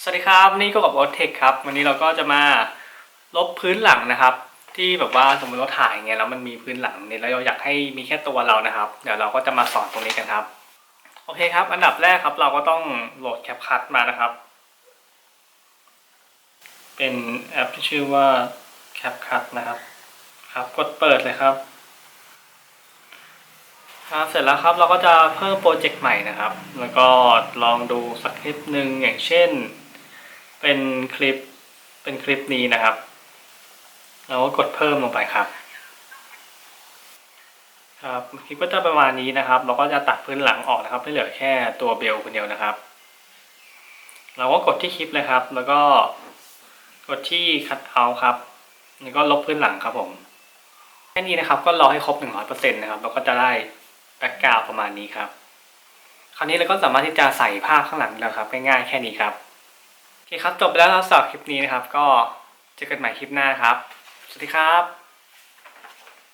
สวัสดีครับนี่ก็กับโอเทคครับวันนี้เราก็จะมาลบพื้นหลังนะครับ ที่แบบว่าสมมติเราถ่ายไงแล้วมันมีพื้นหลังเนี่ยแล้วเราอยากให้มีแค่ตัวเรานะครับ เดี๋ยวเราก็จะมาสอนตรงนี้กันครับ โอเคครับ อันดับแรกครับ เราก็ต้องโหลดแคปคัทมานะครับ เป็นแอปที่ชื่อว่า CapCut นะครับ ครับกดเปิดเลยครับครับเสร็จแล้วครับเราก็จะเพิ่มโปรเจกต์ใหม่นะครับ แล้วก็ลองดูสักคลิปหนึ่งอย่างเช่น เป็นคลิปเป็นคลิปนี้นะครับ เราก็กดเพิ่มลงไปครับ ครับคลิปก็จะประมาณนี้นะครับ เราก็จะตัดพื้นหลังออกนะครับให้เหลือแค่ตัวเบลคนเดียวนะครับ เราก็กดที่คลิปเลยครับ แล้วก็กดที่คัดเอาครับแล้วก็ลบพื้นหลังครับผมแค่นี้นะครับก็รอให้ครบหนึ่งร้อยเปอร์เซ็นต์นะครับเราก็จะได้แบ็กกราวประมาณนี้ครับ คราวนี้เราก็สามารถที่จะใส่ภาพข้างหลังแล้วครับง่ายๆแค่นี้ครับ โอเคครับ จบไปแล้วสำหรับคลิปนี้นะครับ ก็เจอกันใหม่คลิปหน้าครับ สวัสดีครับ